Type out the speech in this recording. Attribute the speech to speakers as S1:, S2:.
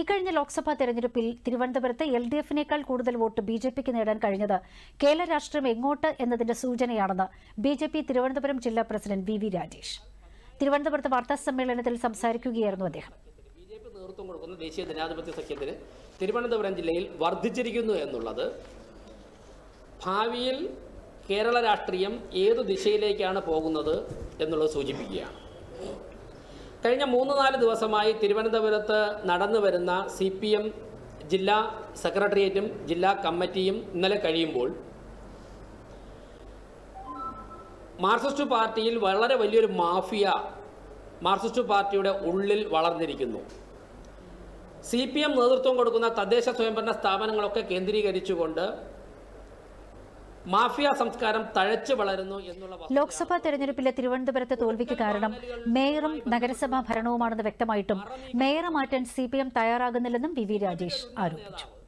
S1: ഇക്കഴിഞ്ഞ ലോക്സഭാ തെരഞ്ഞെടുപ്പിൽ തിരുവനന്തപുരത്ത് എൽ ഡി എഫിനേക്കാൾ കൂടുതൽ വോട്ട് ബി ജെ പിക്ക് നേടാൻ കഴിഞ്ഞത് കേരള രാഷ്ട്രീയം എങ്ങോട്ട് എന്നതിന്റെ സൂചനയാണെന്ന് ബി ജെ പി തിരുവനന്തപുരം ജില്ലാ പ്രസിഡന്റ് വി വി രാജേഷ് തിരുവനന്തപുരത്ത് വാർത്താ സമ്മേളനത്തിൽ സംസാരിക്കുകയായിരുന്നു അദ്ദേഹം
S2: നേതൃത്വം കൊടുക്കുന്ന ദേശീയ ജനാധിപത്യ സഖ്യത്തിന് തിരുവനന്തപുരം ജില്ലയിൽ വർദ്ധിച്ചിരിക്കുന്നു എന്നുള്ളത് ഭാവിയിൽ കേരള രാഷ്ട്രീയം ഏതു ദിശയിലേക്കാണ് പോകുന്നത് എന്നുള്ളത് സൂചിപ്പിക്കുകയാണ് കഴിഞ്ഞ മൂന്ന് നാല് ദിവസമായി തിരുവനന്തപുരത്ത് നടന്നു വരുന്ന സി പി എം ജില്ലാ സെക്രട്ടേറിയറ്റും ജില്ലാ കമ്മിറ്റിയും ഇന്നലെ കഴിയുമ്പോൾ മാർക്സിസ്റ്റ് പാർട്ടിയിൽ വളരെ വലിയൊരു മാഫിയ മാർക്സിസ്റ്റ് പാർട്ടിയുടെ ഉള്ളിൽ വളർന്നിരിക്കുന്നു സി പി എം നേതൃത്വം കൊടുക്കുന്ന തദ്ദേശ സ്വയംഭരണ സ്ഥാപനങ്ങളൊക്കെ കേന്ദ്രീകരിച്ചുകൊണ്ട് മാഫിയ സംസ്കാരം തഴച്ചു വളരുന്നു
S1: എന്നുള്ള ലോക്സഭാ തെരഞ്ഞെടുപ്പിലെ തിരുവനന്തപുരത്തെ തോൽവിക്ക് കാരണം മേയറും നഗരസഭാ ഭരണവുമാണെന്ന് വ്യക്തമായിട്ടും മേയറെ മാറ്റാൻ സി പി എം തയ്യാറാകുന്നില്ലെന്നും വി വി രാജേഷ് ആരോപിച്ചു